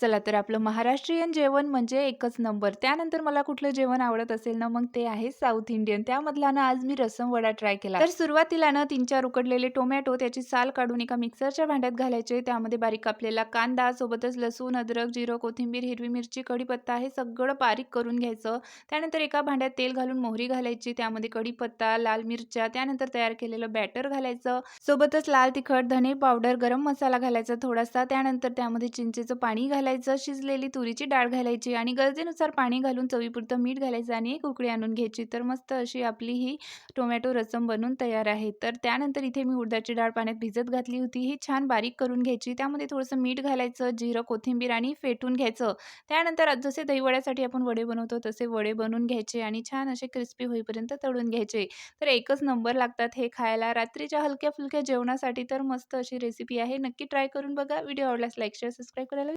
चला तर आपलं महाराष्ट्रीयन जेवण म्हणजे एकच नंबर. त्यानंतर मला कुठलं जेवण आवडत असेल ना, मग ते आहे साऊथ इंडियन. त्यामधला ना आज मी रसम वडा ट्राय केला. तर सुरुवातीला ना 3-4 उकडलेले टोमॅटो त्याची साल काढून एका मिक्सरच्या भांड्यात घालायचे. त्यामध्ये बारीक कापलेला कांदा, सोबतच लसूण, अद्रक, जिरं, कोथिंबीर, हिरवी मिरची, कढीपत्ता हे सगळं बारीक करून घ्यायचं. त्यानंतर एका भांड्यात तेल घालून मोहरी घालायची. त्यामध्ये कढीपत्ता, लाल मिरच्या, त्यानंतर तयार केलेलं बॅटर घालायचं. सोबतच लाल तिखट, धने पावडर, गरम मसाला घालायचा थोडासा. त्यानंतर त्यामध्ये चिंचेचं पाणी घालायचं. शिजलेली तुरीची डाळ घालायची आणि गरजेनुसार पाणी घालून चवीपुरतं मीठ घालायचं आणि एक उकळी आणून घ्यायची. तर मस्त अशी आपली ही टोमॅटो रसम बनून तयार आहे. तर त्यानंतर इथे मी उडदाची डाळ पाण्यात भिजत घातली होती. ही छान बारीक करून घ्यायची. त्यामध्ये थोडंसं मीठ घालायचं, जिरं, कोथिंबीर आणि फेटून घ्यायचं. त्यानंतर जसे दहीवड्यासाठी आपण वडे बनवतो तसे वडे बनवून घ्यायचे आणि छान असे क्रिस्पी होईपर्यंत तळून घ्यायचे. तर एकच नंबर लागतात हे खायला. रात्रीच्या हलक्या-फुलक्या जेवणासाठी तर मस्त अशी रेसिपी आहे. नक्की ट्राय करून बघा. व्हिडिओ आवडल्यास लाईक, शेअर, सबस्क्राईब करायला